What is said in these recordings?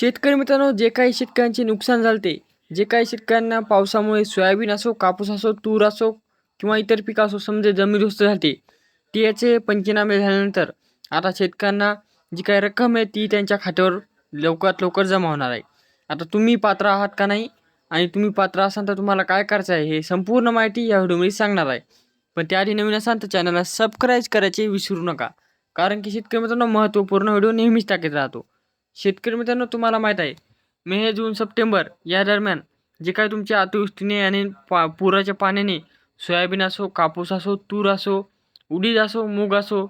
शेतकरी मित्रांनो जे काही शेतकऱ्यांचे नुकसान झाले जे काही शेतकऱ्यांना पावसामुळे सोयाबीन असो कापूस असो तूर असो किंवा इतर पिकं असो समजा जमीनदोस्त झाले ते याचे पंचनामे झाल्यानंतर आता शेतकऱ्यांना जी काही रक्कम आहे ती त्यांच्या खात्यावर लवकरात लवकर जमा होणार आहे. आता तुम्ही पात्र आहात का नाही आणि तुम्ही पात्र असाल तर तुम्हाला काय करायचं आहे हे संपूर्ण माहिती या व्हिडिओमध्ये सांगणार आहे. पण त्याआधी नवीन असाल तर चॅनलला सबस्क्राईब करायचे विसरू नका कारण की शेतकरी मित्रांनो महत्त्वपूर्ण व्हिडिओ नेहमीच टाकत राहतो. शेतकरी मित्रांनो तुम्हाला माहीत आहे मे जून सप्टेंबर या दरम्यान जे काही तुमच्या अतिवृष्टीने आणि पा पुराच्या पाण्याने सोयाबीन असो कापूस असो तूर असो उडीद असो मूग असो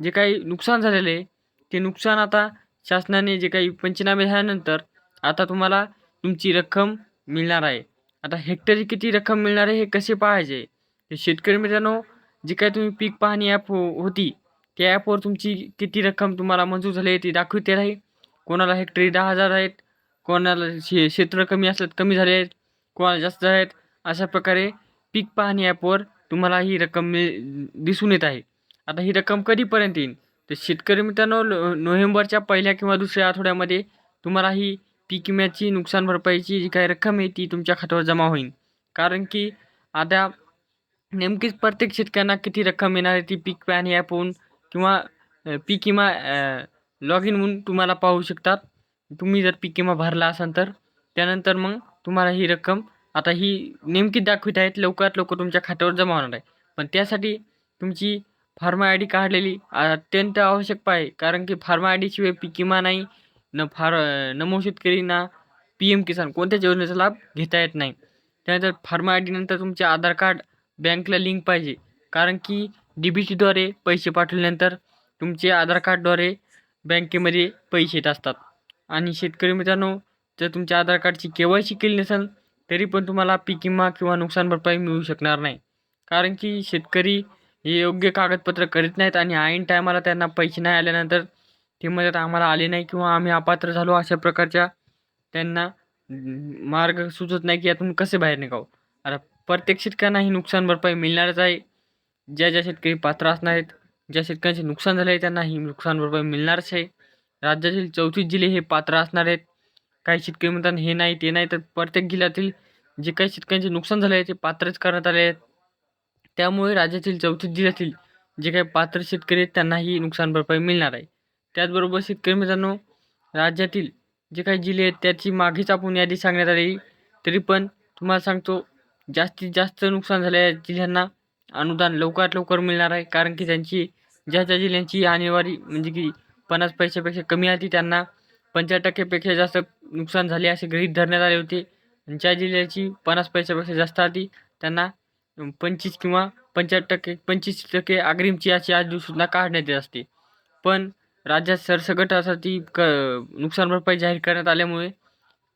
जे काही नुकसान झालेले आहे ते नुकसान आता शासनाने जे काही पंचनामे झाल्यानंतर आता तुम्हाला तुमची रक्कम मिळणार आहे. आता हेक्टरी किती रक्कम मिळणार आहे हे कसे पाहायचे? ते शेतकरी मित्रांनो जे काही तुम्ही पीक पाहणी ॲप हो होती त्या ॲपवर तुमची किती रक्कम तुम्हाला मंजूर झाली आहे ती दाखवते आहे कोणाला हेक्टरी दहा हजार आहेत कोणाला शे क्षेत्र कमी असल्यात कमी झाले आहेत कोणाला जास्त झाले आहेत अशा प्रकारे पीक पाहणी ॲपवर तुम्हाला ही रक्कम मिळ दिसून येत आहे. आता ही रक्कम कधीपर्यंत येईल तर शेतकरी मित्रांनो लो- नोव्हेंबरच्या पहिल्या किंवा दुसऱ्या आठवड्यामध्ये तुम्हाला ही पीक विम्याची नुकसान भरपाईची जी काही रक्कम आहे ती तुमच्या खात्यावर जमा होईल कारण की आता नेमकीच प्रत्येक शेतकऱ्यांना किती रक्कम येणार आहे ती पीक पाहणी ॲपवरून किंवा पीक विमा लॉग इन म्हणून तुम्हाला पाहू शकतात. तुम्ही जर पीक विमा भरला असाल तर त्यानंतर मग तुम्हाला ही रक्कम आता ही नेमकी दाखवित आहेत लवकरात लवकर तुमच्या खात्यावर जमा होणार आहे. पण त्यासाठी तुमची फार्मा आय डी काढलेली अत्यंत आवश्यक आहे कारण की फार्मा आय डीशिवाय पीक विमा नाही न फार नमो शेतकरी ना पी एम किसान. कोणत्याच योजनेचा लाभ घेता येत नाही. त्यानंतर फार्मा आय डीनंतर तुमचे आधार कार्ड बँकला लिंक पाहिजे. कारण की डी बी टीद्वारे पैसे पाठवल्यानंतर तुमचे आधार कार्डद्वारे बँकेमध्ये पैसे येत असतात. आणि शेतकरी मित्रांनो जर तुमच्या आधार कार्डची के वाय सी केली नसेल तरी पण तुम्हाला पीक विमा किंवा नुकसान भरपाई मिळू शकणार नाही. कारण की शेतकरी हे योग्य कागदपत्र करीत नाहीत आणि ऐन टायमाला त्यांना पैसे नाही आल्यानंतर ते मदत आम्हाला आले नाही किंवा आम्ही अपात्र झालो अशा प्रकारच्या त्यांना मार्ग सुचत नाही की यातून कसे बाहेर निघावं. आता प्रत्येक शेतकऱ्यांना ही नुकसान भरपाई मिळणारच आहे. ज्या ज्या शेतकरी पात्र असणार आहेत ज्या शेतकऱ्यांचे नुकसान झाले आहे त्यांना ही नुकसान भरपाई मिळणारच आहे. राज्यातील चौतीस जिल्हे हे पात्र असणार आहेत. काही शेतकरी म्हणतात हे नाही ते नाही. तर प्रत्येक जिल्ह्यातील जे काही शेतकऱ्यांचे नुकसान झाले आहे ते पात्रच करण्यात आले आहेत. त्यामुळे राज्यातील चौथीस जिल्ह्यातील जे काही पात्र शेतकरी आहेत त्यांनाही नुकसान भरपाई मिळणार आहे. त्याचबरोबर शेतकरी मित्रांनो राज्यातील जे काही जिल्हे आहेत त्याची मागेच आपण यादी सांगण्यात आली. तरी पण तुम्हाला सांगतो जास्तीत जास्त नुकसान झालेल्या जिल्ह्यांना. अनुदान लवकरात लवकर मिळणार आहे. कारण की त्यांची ज्या ज्या जिल्ह्यांची आणेवारी म्हणजे की पन्नास पैशापेक्षा कमी आली त्यांना पंचाहत्तर टक्केपेक्षा जास्त नुकसान झाले असे गृहीत धरण्यात आले होते. ज्या जिल्ह्याची पन्नास पैशापेक्षा जास्त आली त्यांना पंचवीस किंवा पंच्याहत्तर टक्के पंचवीस टक्के अग्रिमची अशी आज सुद्धा काढण्यात येत असते. पण राज्यात सरसगटासाठी असा ती क नुकसान भरपाई जाहीर करण्यात आल्यामुळे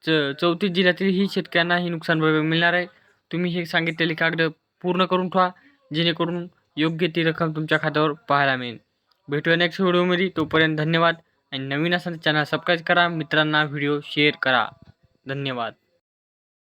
च चौतीस जिल्ह्यातील ही शेतकऱ्यांना ही नुकसान भरपाई मिळणार आहे. तुम्ही हे सांगितलेले कागद पूर्ण करून ठेवा. जेणेकरून योग्य ती रक्कम तुमच्या खात्यावर पाहायला मिळेल. भेटूया नेक्स्ट व्हिडिओमध्ये तोपर्यंत धन्यवाद. आणि नवीन असेल चॅनल सबस्क्राईब करा. मित्रांना व्हिडिओ शेअर करा. धन्यवाद.